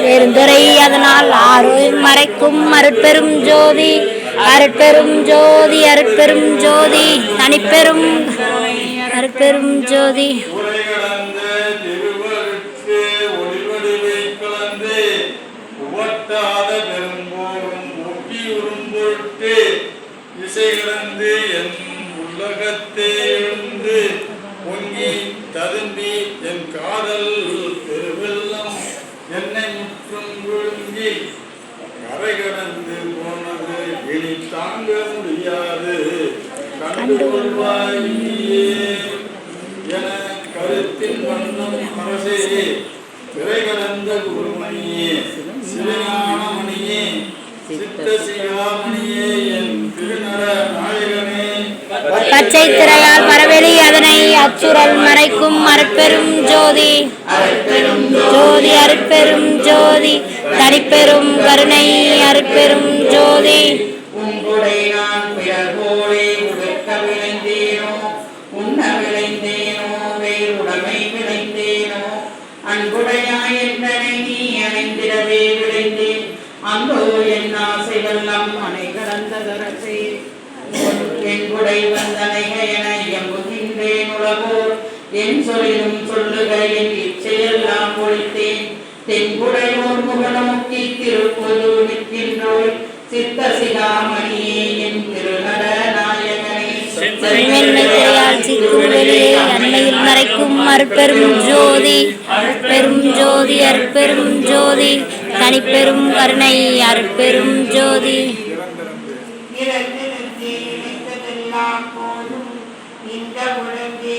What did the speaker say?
பெருந்துரை அதனால் ஆறும் மறைக்கும் அருட்பெரும் ஜோதி அருட்பெரும் ஜோதி அருட்பெரும் ஜோதி தனிப்பெரும் உறும்பொருட்டு இசை கடந்து என் உலகத்தே எழுந்து பொங்கி ததும்பி என் காதல் பெருவெல்லம் என்னை முற்றும் விழுங்கி கரை கடந்து போனது இனி தாங்க முடியாது. கண்டுகொள்வாய் நீயே. என கருத்தின் வண்ணம் அரசே திரை குருமணியே சிவஞானமணியே சித்த சிகாமணியே என் திருநர நாயகனே. பச்சை திரையால் மரவெளி அதனை அச்சுரல் மறைக்கும் அருட்பெரும் ஜோதி. ஜோதி அருட்பெரும் ஜோதி. தனிப்பெரும் கருணை அருட்பெரும் ஜோதி. உங்குடை அன்புடையாய் என்னை நீ அணைந்திடவே விளைந்தேன் அந்தோ என் ஆசைவெல்லாம் அணை கடந்த தரசே. வந்தனைக என எம்புகின்றேன் உலகோர். என் சொல்லிலும் சொல்லுக என் இச்சையெல்லாம் ஒழித்தேன். தென்குடையோர் முகநோக்கி திருப்பொது நிற்கின்றோய். சித்த சிகாமணியே என் திருநட நாயகனே செம்மென்மை திரையால் மறைக்கும் மறுபெரும் ஜோதி. அற்பெரும் ஜோதி தனிப்பெரும் கருணை அற்பெரும் ஜோதி. இறந்திருந்தே நினைத்ததெல்லாம் போதும் இந்த உலகே